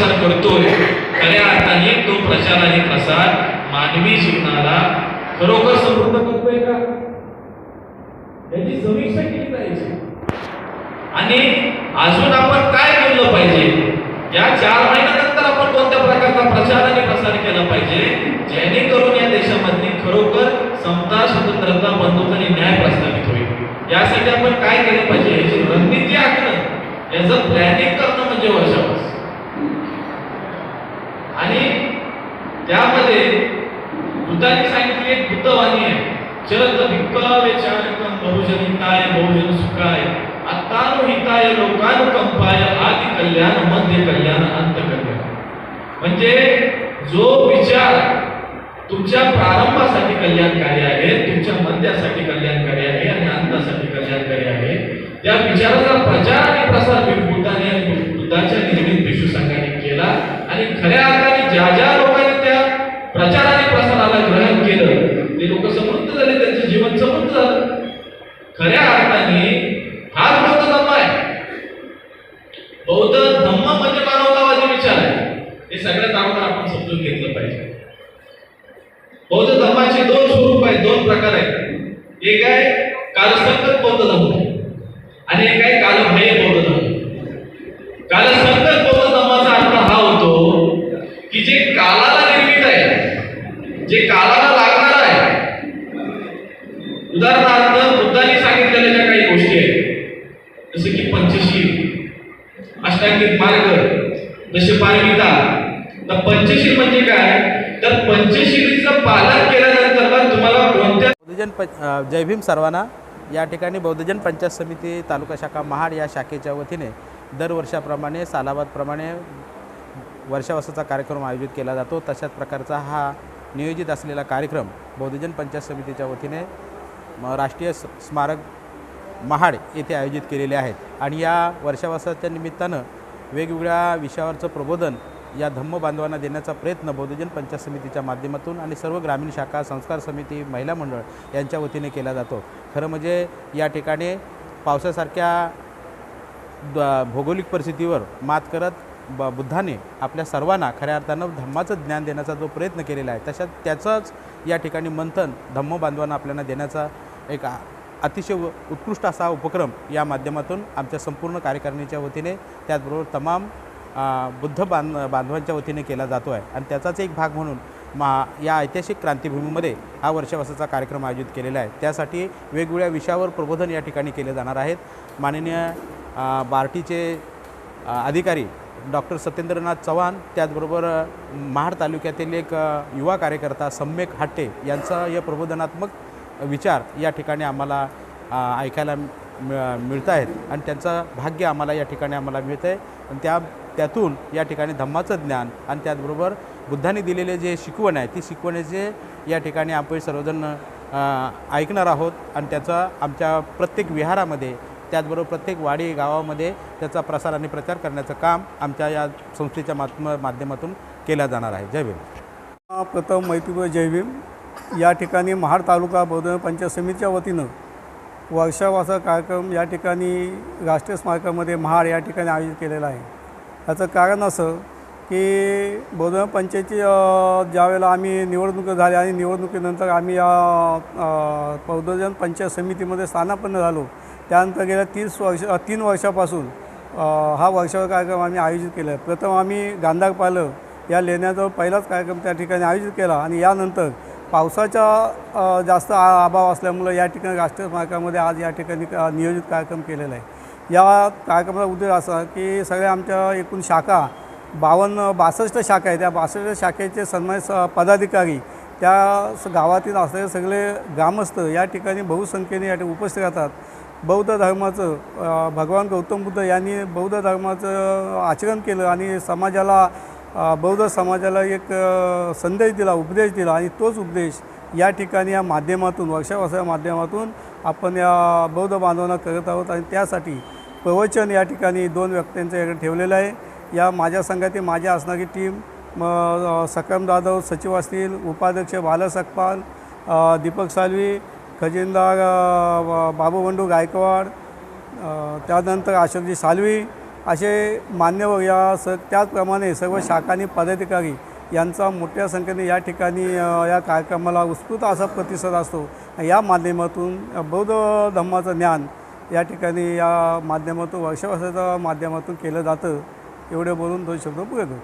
प्रसार करतोय खऱ्या अर्थाने तो प्रचार आणि प्रसार मानवी जीवनाला खरोखर समृद्ध करतोय का? याची समीक्षा केली पाहिजे. आणि अजून आपण काय केलं पाहिजे? या चार महिन्यानंतर आपण कोणत्या प्रकारचा प्रचार आणि प्रसार केला पाहिजे? जेणेकरून या देशामध्ये खरोखर समता स्वतंत्रता बंधुत्व आणि न्याय प्रस्थापित होईल. यासाठी आपण काय केलं पाहिजे? याची रणनीती आखणं. याचं प्लॅनिंग करणं म्हणजे वर्षापास आणि त्यामध्ये बुद्धाने सांगितली एक बुद्धवाणी आहे. चरत भिक्कावे चारकम बहुजन हिताय बहुजन सुखाय. अत्तानु हिताय लोकानुकंपाय आदि कल्याण मध्य कल्याण अंत कल्याण. म्हणजे जो विचार तुमच्या प्रारंभासाठी कल्याणकारी आहे तुमच्या मध्यासाठी कल्याणकारी आहे आणि अंतासाठी कल्याणकारी आहे त्या विचाराचा प्रचार आणि प्रसार बुद्धाने आणि बुद्धाच्या निर्मित विश्व संघाने केला आणि खऱ्या अर्थाने ज्या ज्या लोकांनी त्या प्रचार आणि प्रसाराला ग्रहण केलं ते लोक समृद्ध झाले त्यांचं जीवन समृद्ध झालं खऱ्या अर्थाने हाच बौद्ध धम्म आहे. बौद्ध धम्म म्हणजे मानवतावादी विचार आहे. हे सगळ्यात अगोदर आपण समजून घेतलं पाहिजे. बौद्ध धर्माचे दोन स्वरूप आहेत दोन प्रकार आहेत. एक आहे कालसंकट बौद्ध धर्म आणि एक आहे कालभय बौद्ध धर्म कालसंकट बौद्ध धर्माचा अर्थ हा होतो की जे कालाला निर्मित आहे जे काला लागणार आहे उदाहरणार्थ बुद्धांनी सांगितलेल्या ज्या काही गोष्टी आहेत जसं की पंचशील मार्ग जसे पारमिता तर पंचशील म्हणजे काय? तर पंचशीलीचं पालन केल्यानंतर तुम्हाला कोणत्या बौद्धजन जय भीम सर्वांना. या ठिकाणी बौद्धजन पंचायत समिती तालुका शाखा महाड या शाखेच्या वतीने दरवर्षाप्रमाणे सालाबादप्रमाणे वर्षावासाचा कार्यक्रम आयोजित केला जातो. तशाच प्रकारचा हा नियोजित असलेला कार्यक्रम बौद्धजन पंचायत समितीच्या वतीने राष्ट्रीय स्मारक महाड येथे आयोजित केलेले आहेत. आणि या वर्षावासाच्या निमित्तानं वेगवेगळ्या विषयावरचं प्रबोधन या धम्म बांधवांना देण्याचा प्रयत्न बौद्धजन पंचायत समितीच्या माध्यमातून आणि सर्व ग्रामीण शाखा संस्कार समिती महिला मंडळ यांच्या वतीने केला जातो. खरं म्हणजे या ठिकाणी पावसासारख्या द- भौगोलिक परिस्थितीवर मात करत ब बुद्धाने आपल्या सर्वांना खऱ्या अर्थानं धम्माचं ज्ञान देण्याचा जो प्रयत्न केलेला आहे तशात त्याचंच या ठिकाणी मंथन धम्म बांधवांना आपल्याला देण्याचा एक आ- अतिशय उ- उत्कृष्ट असा उपक्रम या माध्यमातून आमच्या संपूर्ण कार्यकारिणीच्या वतीने त्याचबरोबर तमाम बुद्ध बांध बांधवांच्या वतीने केला जातो आहे आणि त्याचाच एक भाग म्हणून मा या ऐतिहासिक क्रांतीभूमीमध्ये हा वर्षावासाचा कार्यक्रम आयोजित केलेला आहे. त्यासाठी वेगवेगळ्या विषयावर प्रबोधन या ठिकाणी केले जाणार आहेत. माननीय बार्टीचे अधिकारी डॉक्टर सत्येंद्रनाथ चव्हाण त्याचबरोबर महाड तालुक्यातील एक युवा कार्यकर्ता सम्यक हाट्टे यांचा या प्रबोधनात्मक विचार या ठिकाणी आम्हाला ऐकायला मिळत आहेत आणि त्यांचं भाग्य आम्हाला या ठिकाणी आम्हाला मिळतं आहे आणि त्या त्यातून या ठिकाणी धम्माचं ज्ञान आणि त्याचबरोबर बुद्धांनी दिलेले जे शिकवण आहे ती शिकवण्याचे या ठिकाणी आपण सर्वजण ऐकणार आहोत आणि त्याचा आमच्या प्रत्येक विहारामध्ये त्याचबरोबर प्रत्येक वाडी गावामध्ये त्याचा प्रसार आणि प्रचार करण्याचं काम आमच्या या संस्थेच्या माध्यम माध्यमातून केला जाणार आहे. जय भीम. प्रथम मैत्री जय भीम. या ठिकाणी महाड तालुका बौद्ध पंचायत समितीच्या वतीनं वर्षावासा कार्यक्रम या ठिकाणी राष्ट्रीय स्मारकामध्ये महाड या ठिकाणी आयोजित केलेला आहे. याचं कारण असं की बौद्ध पंचायतची ज्यावेळेला आम्ही निवडणूक झाली आणि निवडणुकीनंतर आम्ही या बौद्धजन पंचायत समितीमध्ये स्थानापन्न झालो. त्यानंतर गेल्या तीस वर्ष तीन वर्षापासून हा वर्षावर कार्यक्रम आम्ही आयोजित केला. आहे प्रथम आम्ही गांधार पालं या लेण्याजवळ पहिलाच कार्यक्रम त्या ठिकाणी आयोजित केला आणि यानंतर पावसाचा जास्त अभाव असल्यामुळं या ठिकाणी राष्ट्रीय स्मारकामध्ये आज या ठिकाणी नियोजित कार्यक्रम केलेला आहे. या कार्यक्रमाचा उद्देश असा की सगळ्या आमच्या एकूण शाखा बावन्न बासष्ट शाखा आहे त्या बासष्ट शाखेचे सन्मानित स- पदाधिकारी त्या गावातील असलेले सगळे ग्रामस्थ या ठिकाणी बहुसंख्येने या ठिकाणी उपस्थित राहतात. बौद्ध धर्माचं भगवान गौतम बुद्ध यांनी बौद्ध धर्माचं आचरण केलं आणि समाजाला बौद्ध समाजाला एक संदेश दिला उपदेश दिला आणि तोच उपदेश या ठिकाणी या माध्यमातून वर्षावर्षा माध्यमातून आपण या बौद्ध बांधवांना करत आहोत आणि त्यासाठी प्रवचन या ठिकाणी दोन व्यक्तींचं इकडे ठेवलेलं आहे. या माझ्या संघातील माझ्या असणारी टीम म सकम जाधव सचिव असतील उपाध्यक्ष बाला सकपाल दीपक सालवी खजिनदार बाबू बंडू गायकवाड त्यानंतर अशोकजी सालवी असे मान्यवर या स त्याचप्रमाणे सर्व शाखानी पदाधिकारी यांचा मोठ्या संख्येने या ठिकाणी या कार्यक्रमाला उत्स्फूर्त असा प्रतिसाद असतो. या माध्यमातून बौद्ध धम्माचं ज्ञान या ठिकाणी या माध्यमातून वर्षावर्षाच्या माध्यमातून केलं जातं. एवढं बोलून दोन शब्द पुरे होतो.